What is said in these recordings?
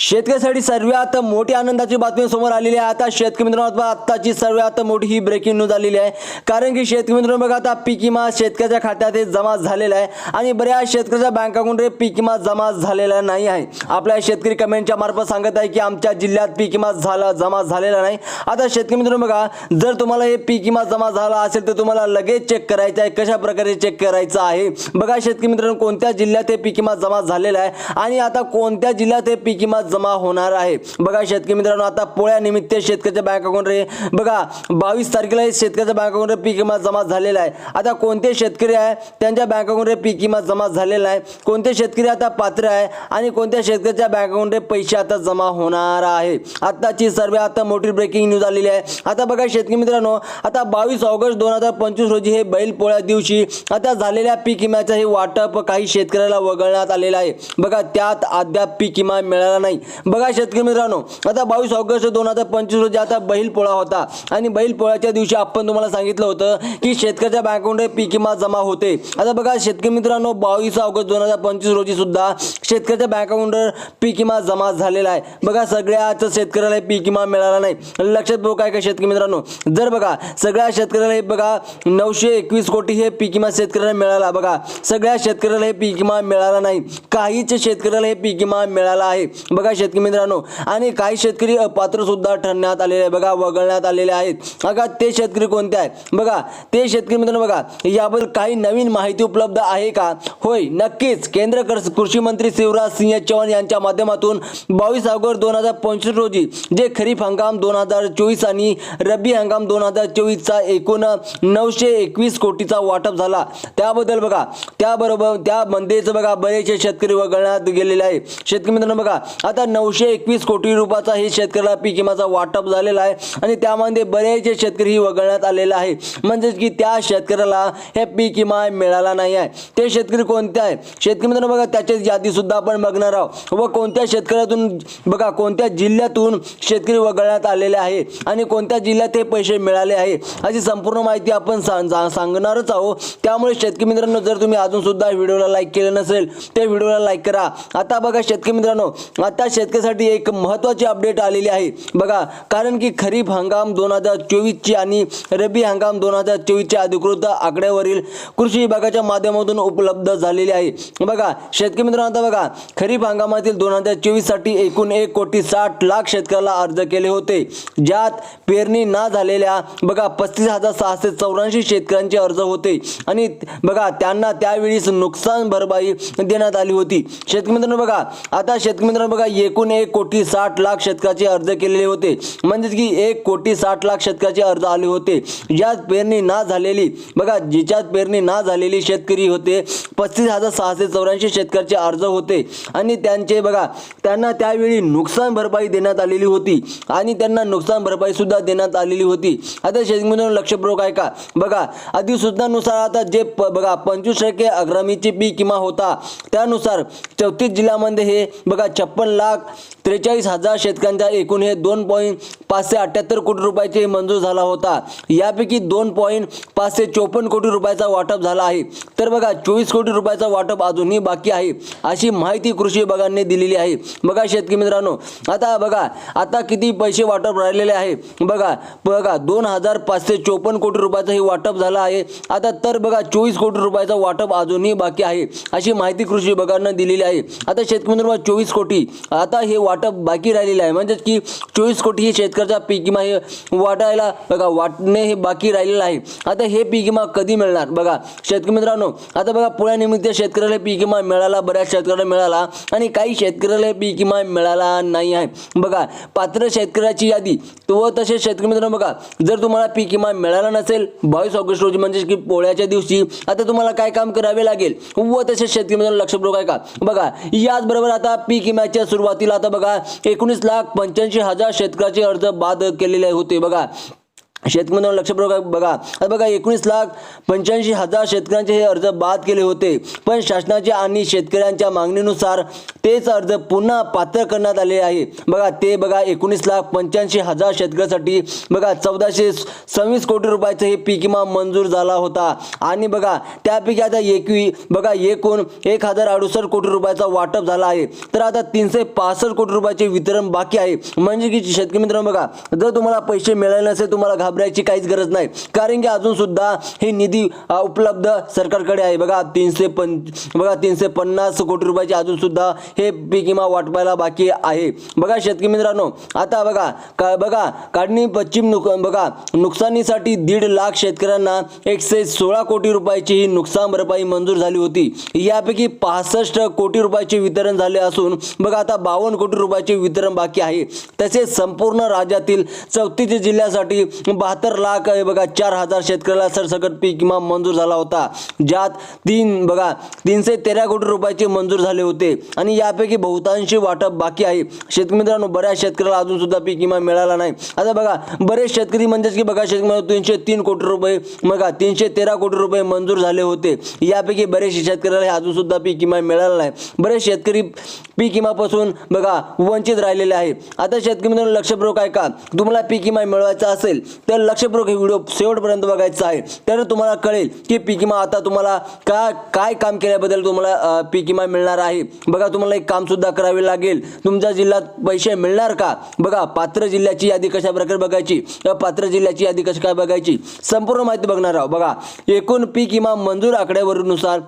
शेतकऱ्यासाठी सर्वात मोठी आनंदाची बातमी समोर आलेली आहे. आता शेतकरी मित्रांनो आत्ताची सर्वात मोठी ही ब्रेकिंग न्यूज आलेली आहे. कारण की शेतकरी मित्रांनो बघा आता पीक विमा शेतकऱ्याच्या खात्यात हे जमा झालेला आहे आणि बऱ्याच शेतकऱ्याच्या बँकाकडून पीक विमा जमा झालेला नाही आहे. आपल्या शेतकरी कमेंटच्या मार्फत सांगत आहे की आमच्या जिल्ह्यात पीक विमा झाला जमा झालेला नाही. आता शेतकरी मित्रांनो बघा जर तुम्हाला हे पीक विमा जमा झाला असेल तर तुम्हाला लगेच चेक करायचं आहे. कशा प्रकारे चेक करायचं आहे? बघा शेतकरी मित्रांनो कोणत्या जिल्ह्यात हे पीक विमा जमा झालेला आहे? आणि आता कोणत्या जिल्ह्यात हे पीक विमा जमा होणार आहे. बघा शेतकरी मित्रांनो आता पोळ्यानिमित्त शेतकऱ्याच्या बँक अकाउंट रे बघा बावीस तारखेला हे शेतकऱ्याच्या बँक अकाउंट पीक विमा जमा झालेला आहे. आता कोणते शेतकरी आहे त्यांच्या बँक अकाउंट पीक विमा जमा झालेला आहे? कोणते शेतकरी आता पात्र आहे आणि कोणत्या शेतकऱ्याच्या बँक अकाउंट पैसे आता जमा होणार आहे? आताची सर्व आता मोठी ब्रेकिंग न्यूज आलेली आहे. आता बघा शेतकरी मित्रांनो आता बावीस ऑगस्ट दोन हजार पंचवीस रोजी हे बैल पोळ्या दिवशी आता झालेल्या पीक विम्याचं हे वाटप काही शेतकऱ्याला वगळण्यात आलेलं आहे. बघा त्यात अद्याप पीक विमा मिळाला नाही. बघा शेतकरी मित्रांनो आता बावीस ऑगस्ट दोन हजार पंचवीस रोजी आता बैल पोळा होता. आणि बैल पोळ्याच्या दिवशी आपण तुम्हाला सांगितलं होतं की शेतकऱ्याच्या बँक पीक विमा जमा होते. आता बघा शेतकरी मित्रांनो बावीस ऑगस्ट दोन हजार पंचवीस रोजी सुद्धा शेतकऱ्याच्या बँक अकाउंटवर पीक विमा जमा झालेला आहे. बघा सगळ्याच शेतकऱ्याला हे पीक विमा मिळाला नाही. लक्षात बघू काय काय शेतकरी मित्रांनो? जर बघा सगळ्या शेतकऱ्याला हे बघा नऊशे एकवीस कोटी हे पीक विमा शेतकऱ्याला मिळाला. बघा सगळ्या शेतकऱ्याला हे पीक विमा मिळाला नाही. काहीच शेतकऱ्याला हे पीक विमा मिळाला आहे. बघा शेतकरी मित्रांनो आणि काही शेतकरी अपात्र सुद्धा ठरण्यात आलेले आहे बघा वगळण्यात आलेले आहेत. बघा ते शेतकरी कोणते आहेत? बघा ते शेतकरी मित्रांनो बघा याबद्दल काही नवीन माहिती उपलब्ध आहे का? होय नक्कीच. केंद्र कृषी मंत्री शिवराज सिंह चौहान यांच्या माध्यमातून बावीस ऑगस्ट दोन हजार पंचवीस रोजी जे खरीप हंगाम दोन हजार चोवीस आणि रब्बी हंगाम दोन हजार चोवीसचा एकूण नऊशे एकवीस कोटीचा वाटप झाला. त्याबद्दल बघा त्याबरोबर त्यामध्येच बघा बरेचसे शेतकरी वगळण्यात गेलेले आहे शेतकरी मित्रांनो बघा आता नऊशे एकवीस कोटी रुपयाचा हे शेतकऱ्याला पीक विमाचा वाटप झालेला आहे आणि त्यामध्ये बरेचसे शेतकरी ही वगळण्यात आलेले आहे. म्हणजेच की त्या शेतकऱ्याला हे पीक विमा मिळाला नाही आहे. ते शेतकरी कोणते आहे? शेतकरी मित्रांनो बघा त्याची यादीसुद्धा आपण बघणार आहोत. व कोणत्या शेतकऱ्यातून बघा कोणत्या जिल्ह्यातून शेतकरी वगळण्यात आलेले आहे आणि कोणत्या जिल्ह्यात हे पैसे मिळाले आहे अशी संपूर्ण माहिती आपण सांगणारच आहोत. त्यामुळे शेतकरी मित्रांनो जर तुम्ही अजून सुद्धा व्हिडिओला लाईक केलं नसेल ते व्हिडिओला लाईक करा. आता बघा शेतकरी मित्रांनो आत्ता शेतकऱ्यासाठी एक महत्त्वाची अपडेट आलेली आहे. बघा कारण की खरीप हंगाम दोन हजार चोवीसची आणि रब्बी हंगाम दोन हजार चोवीसच्या अधिकृत आकड्यावरील कृषी विभागाच्या माध्यमातून उपलब्ध झालेली आहे. बघा शेतकरी मित्रांनो आता बघा खरीप हंगामातील दोन हजार चोवीससाठी एकूण एक कोटी साठ लाख शेतकऱ्याला अर्ज केले होते. ज्यात पेरणी ना झालेल्या बघा पस्तीस हजार सहाशे चौऱ्याऐंशी शेतकऱ्यांचे अर्ज होते. आणि बघा त्यांना त्यावेळीस नुकसान भरपाई देण्यात आली होती. शेतकरी मित्रांनो बघा आता शेतकरी मित्रांनो बघा एकूण एक कोटी साठ लाख शेतकऱ्याचे अर्ज केलेले होते. म्हणजेच की एक कोटी साठ लाख शेतकऱ्याचे अर्ज आले होते. ज्यात पेरणी ना झालेली बघा जिच्यात पेरणी ना झालेली शेतकरी होते पस्तीस हजार सहाशे चौऱ्याऐंशी शेतकऱ्याचे अर्ज होते. आणि त्यांचे बघा त्यांना त्यावेळी नुकसान भरपाई देण्यात आलेली होती. आणि त्यांना नुकसान भरपाई सुद्धा देण्यात आलेली होती. आता शेतकऱ्यांना लक्षपूर्वक आहे का बघा अधिसूचनानुसार आता जे प- बघा पंचवीस टक्के अग्रामीचे पीक किमा होता त्यानुसार चौतीस जिल्ह्यामध्ये हे बघा छप्पन लाख त्रेचाळीस हजार शेतकऱ्यांच्या एकूण हे दोन पॉईंट पाचशे अठ्ठ्याहत्तर कोटी रुपयाचे मंजूर झाला होता. यापैकी दोन पॉईंट पाचशे चोपन्न कोटी रुपयाचा वाटप झाला आहे. तर बघा चोवीस कोटी रुपयाचा वाटप अजूनही बाकी आहे अशी माहिती कृषी विभागाने दिलेली आहे. बघा शेतकरी मित्रांनो आता बघा आता किती पैसे वाटप राहिलेले आहे. बघा बघा दोन हजार पाचशे चोपन्न कोटी रुपयाचं हे वाटप झालं आहे. आता तर बघा चोवीस कोटी रुपयाचं वाटप अजूनही बाकी आहे अशी माहिती कृषी विभागानं दिलेली आहे. आता शेतकरी मित्रांनो चोवीस कोटी आता हे वाटप बाकी राहिलेलं आहे. म्हणजेच की चोवीस कोटी हे शेतकऱ्याचा पीक विमा हे वाटायला बघा वाटणे हे बाकी राहिलेलं आहे. आता हे पीक विमा कधी मिळणार? बघा शेतकरी मित्रांनो आता बघा पुण्यानिमित्त शेतकऱ्याला पीक विमा मिळाला बऱ्याच शेतकऱ्याला मिळाला आणि काही शेतकऱ्याला पीक विमा मिळाला नाही आहे. बघा पात्र शेतकऱ्याची यादी. व तसेच शेतकरी मित्रांनो बघा जर तुम्हाला पीक विमा मिळाला नसेल बावीस ऑगस्ट रोजी म्हणजे की पोळ्याच्या दिवशी आता तुम्हाला काय काम करावे लागेल? व तसेच शेतकरी मित्रांनो लक्ष आहे का बघा याचबरोबर आता पीक विम्याच्या सुरुवातीला आता बघा एकोणीस लाख पंच्याऐंशी हजार शेतकऱ्याचे अर्ज बाद केलेले होते. बघा शेतकऱ्यांना लक्षपूर्वक बघा बघा. आता बघा एकोणीस लाख पंच्याऐंशी हजार शेतकऱ्यांचे हे अर्ज बाद केले होते. पण शासनाच्या आणि शेतकऱ्यांच्या मागणीनुसार तेच अर्ज पुन्हा पात्र करण्यात आले आहे. बघा ते बघा एकोणीस लाख पंच्याऐंशी हजार शेतकऱ्यासाठी बघा चौदाशे सव्वीस कोटी रुपयाचं हे पीक विमा मंजूर झाला होता. आणि बघा त्यापैकी आता एकवी बघा एकूण एक हजार अडुसष्ट कोटी रुपयाचा वाटप झाला आहे. तर आता तीनशे पासष्ट कोटी रुपयाचे वितरण बाकी आहे. म्हणजे की शेतकरी मित्रांनो बघा जर तुम्हाला पैसे मिळाले नसेल तुम्हाला घाबरायची काहीच गरज नाही. कारण की अजून सुद्धा हे निधी उपलब्ध सरकारकडे आहे. बघा तीनशे पं बघा तीनशे पन्नास कोटी रुपयाचे अजून सुद्धा हे पीक विमा वाटपायला बाकी आहे. बघा शेतकरी मित्रांनो आता बघा का बघा काढणी पश्चिम नुक बघा नुकसानीसाठी दीड लाख शेतकऱ्यांना एकशे सोळा कोटी रुपयाची ही नुकसान भरपाई मंजूर झाली होती. यापैकी पासष्ट कोटी रुपयाचे वितरण झाले असून बघा आता बावन्न कोटी रुपयाचे वितरण बाकी आहे. तसेच संपूर्ण राज्यातील चौतीस जिल्ह्यासाठी बहात्तर लाख हे बघा चार हजार शेतकऱ्याला सरसकट पीक विमा मंजूर झाला होता ज्यात तीन बघा तीनशे तेरा कोटी रुपयाचे मंजूर झाले होते. आणि यापैकी बहुतांशी वाटप बाकी आहे. शेतकरी मित्रांनो बऱ्याच शेतकऱ्याला अजून सुद्धा पीक विमा मिळाला नाही. आता बघा बरेच शेतकरी म्हणजेच की बघा शेतकरी तीनशे तीन कोटी रुपये बघा तीनशे तेरा कोटी रुपये मंजूर झाले होते. यापैकी बरेचसे शेतकऱ्याला हे अजून सुद्धा पीक विमा मिळाला नाही. बरेच शेतकरी पीक विमापासून बघा वंचित राहिलेले आहे. आता शेतकरी मित्रांनो लक्षपूर्वक आहे का तुम्हाला पीक विमा मिळवायचा असेल तर लक्षपूर्वक हे व्हिडिओ शेवटपर्यंत बघायचा आहे. तर तुम्हाला कळेल की पीक विमा आता तुम्हाला का काय काम केल्याबद्दल तुम्हाला पीक विमा मिळणार आहे? बघा तुम्हाला एक काम सुद्धा करावे लागेल. तुमच्या जिल्ह्यात पैसे मिळणार का? बघा पात्र जिल्ह्याची यादी कशा प्रकारे बघायची पात्र जिल्ह्याची यादी कशी काय बघायची? संपूर्ण माहिती बघणार आहोत. बघा एकूण पीक विमा मंजूर आकड्यावरूनुसार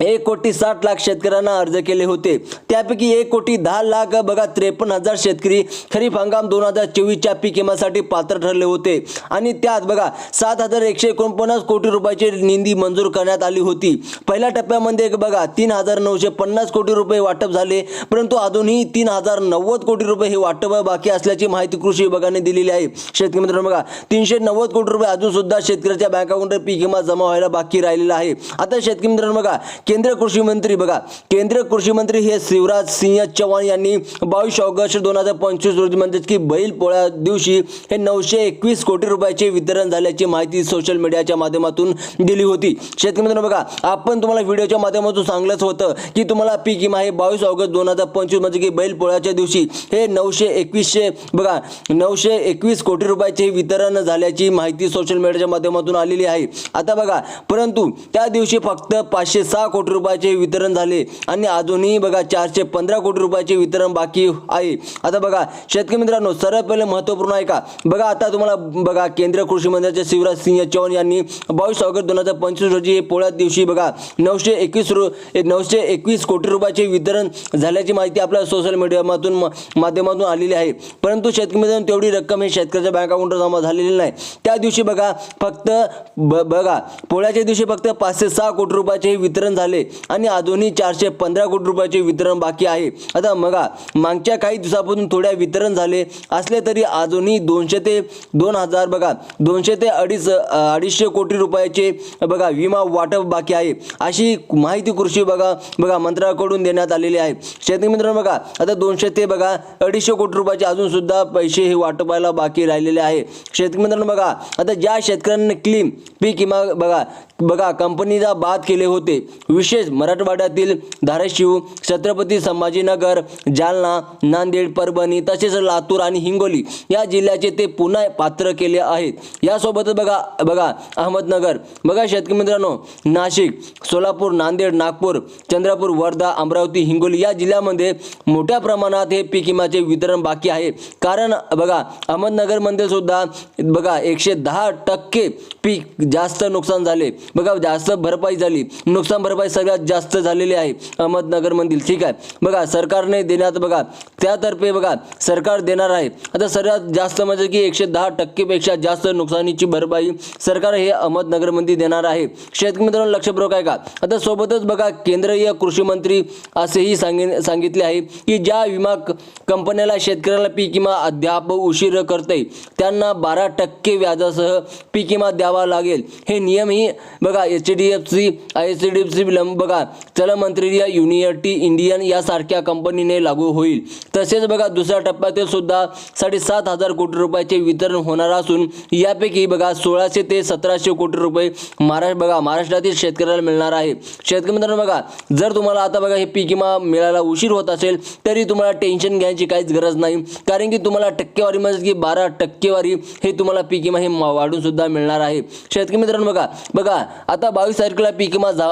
एक कोटी साठ लाख शेतकऱ्यांना अर्ज केले होते. त्यापैकी एक कोटी दहा लाख बघा त्रेपन्न हजार शेतकरी खरीप हंगाम दोन हजार चोवीसच्या पीक विम्यासाठी पात्र ठरले होते. आणि त्यात बघा सात हजार एकशे एकोणपन्नास कोटी रुपयाची निधी मंजूर करण्यात आली होती. पहिल्या टप्प्यामध्ये बघा तीन हजार नऊशे पन्नास कोटी रुपये वाटप झाले परंतु अजूनही तीन हजार नव्वद कोटी रुपये हे वाटप बाकी असल्याची माहिती कृषी विभागाने दिलेली आहे. शेतकरी मित्रांनो बघा तीनशे नव्वद कोटी रुपये अजून सुद्धा शेतकऱ्याच्या बँक अकाउंटवर पीक विमा जमा व्हायला बाकी राहिलेला आहे. आता शेतकरी मित्रांनो बघा केंद्रीय कृषी मंत्री बघा केंद्रीय कृषी मंत्री हे शिवराज सिंह चव्हाण यांनी बावीस ऑगस्ट दोन हजार पंचवीस रोजी म्हणतात की बैल पोळ्या दिवशी हे नऊशे एकवीस कोटी रुपयाचे वितरण झाल्याची माहिती सोशल मीडियाच्या माध्यमातून दिली होती. शेतकरी मित्रांनो बघा आपण तुम्हाला व्हिडिओच्या माध्यमातून सांगलंच होतं की तुम्हाला पीक विमा हे बावीस ऑगस्ट दोन हजार पंचवीस म्हणजे की बैल पोळ्याच्या दिवशी हे नऊशे एकवीसशे बघा नऊशे एकवीस कोटी रुपयाचे वितरण झाल्याची माहिती सोशल मीडियाच्या माध्यमातून आलेली आहे. आता बघा परंतु त्या दिवशी फक्त पाचशे सहा कोटी रुपयाचे वितरण झाले. आणि अजूनही बघा चारशे पंधरा कोटी रुपयाचे वितरण बाकी आहे. आता बघा शेतकरी मित्रांनो सर्वात पहिले महत्त्वपूर्ण आहे का? बघा आता तुम्हाला बघा केंद्रीय कृषी मंत्र्याचे शिवराज सिंह चौहान यांनी बावीस ऑगस्ट दोन हजार पंचवीस रोजी पोळ्या दिवशी बघा नऊशे एकवीस रु नऊशे एकवीस कोटी रुपयाचे वितरण झाल्याची माहिती आपल्या सोशल मीडियामधून म- माध्यमातून आलेली आहे. परंतु शेतकरी मित्रांनो तेवढी रक्कम हे शेतकऱ्याच्या बँक अकाउंटवर जमा झालेली नाही. त्या दिवशी बघा फक्त ब बघा पोळ्याच्या दिवशी फक्त पाचशे सहा कोटी रुपयाचे वितरण झाले आणि अजूनही चारशे पंधरा कोटी रुपयाचे वितरण बाकी आहे. आता बघा मागच्या काही दिवसापासून थोड्या वितरण झाले असले तरी अजूनही दोनशे ते दोन हजार बघा दोनशे ते अडीच अडीचशे कोटी रुपयाचे बघा विमा वाटप बाकी आहे. अशी माहिती कृषी बघा बघा मंत्र्याकडून देण्यात आलेली आहे. शेतकरी मित्रांनो बघा आता दोनशे ते बघा अडीचशे कोटी रुपयाचे अजून सुद्धा पैसे हे वाटपायला बाकी राहिलेले आहे. शेतकरी मित्रांनो बघा आता ज्या शेतकऱ्यांनी क्लीम पीक विमा बघा बघा कंपनीचा बाद केले होते विशेष मराठवाड्यातील धाराशिव छत्रपती संभाजीनगर जालना नांदेड परभणी तसेच लातूर आणि हिंगोली या जिल्ह्याचे ते पुन्हा पात्र केले आहेत. यासोबतच बघा बघा अहमदनगर. बघा शेतकरी मित्रांनो नाशिक सोलापूर नांदेड नागपूर चंद्रपूर वर्धा अमरावती हिंगोली या जिल्ह्यामध्ये मोठ्या प्रमाणात हे पीक विम्याचे वितरण बाकी आहे. कारण बघा अहमदनगरमध्ये सुद्धा बघा एकशे दहा टक्के पीक जास्त नुकसान झाले. बघा जास्त भरपाई झाली. नुकसान भरपाई सगळ्यात जास्त झालेली आहे अहमदनगरमधील. ठीक आहे. बघा सरकारने देण्यात बघा त्यातर्फे बघा सरकार देणार आहे. आता सर्वात जास्त म्हणजे की एकशे दहा टक्केपेक्षा जास्त नुकसानीची भरपाई सरकार हे अहमदनगरमध्ये देणार आहे. शेतकरी मित्रांनो लक्षपूर्वक आहे का? आता सोबतच बघा केंद्रीय कृषी मंत्री असेही सांगिन सांगितले आहे की ज्या विमा क- कंपन्याला शेतकऱ्याला पीक विमा अद्याप उशीर करते त्यांना बारा टक्के व्याजासह पीक विमा द्यावा लागेल. हे नियमही बघा H D F C H D F C विलंब बघा जलमंत्री युनिटी इंडियन यासारख्या कंपनीने लागू होईल. तसेच बघा दुसऱ्या टप्प्यातील सुद्धा साडेसात हजार कोटी रुपयाचे वितरण होणार असून यापैकी बघा सोळाशे ते सतराशे कोटी रुपये महाराष्ट्र बघा महाराष्ट्रातील शेतकऱ्याला मिळणार आहे. शेतकरी मित्रांनो बघा जर तुम्हाला आता बघा हे पीक विमा मिळायला उशीर होत असेल तरी तुम्हाला टेन्शन घ्यायची काहीच गरज नाही. कारण की तुम्हाला टक्केवारी म्हणजे की बारा टक्केवारी हे तुम्हाला पीक विमा हे वाढून सुद्धा मिळणार आहे. शेतकरी मित्रांनो बघा बघा आता बावीस तारखेला पीक विमा जा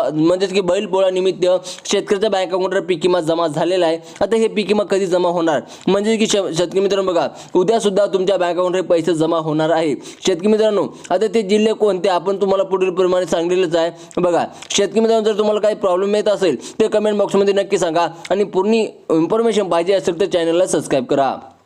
म्हणजेच की बैल पोळानिमित्त शेतकऱ्याच्या बँक अकाउंटवर पीक विमा जमा झालेला आहे. आता हे पीक विमा कधी जमा होणार? म्हणजे की शेतकरी मित्रांनो बघा उद्या सुद्धा तुमच्या बँक अकाउंटवर पैसे जमा होणार आहे. शेतकरी मित्रांनो आता ते जिल्हे कोणते आपण तुम्हाला पुढील प्रमाणे सांगलेलंच आहे. बघा शेतकरी मित्रांनो जर तुम्हाला काही प्रॉब्लेम येत असेल ते कमेंट बॉक्समध्ये नक्की सांगा आणि पूर्ण इन्फॉर्मेशन पाहिजे असेल तर चॅनलला सबस्क्राईब करा.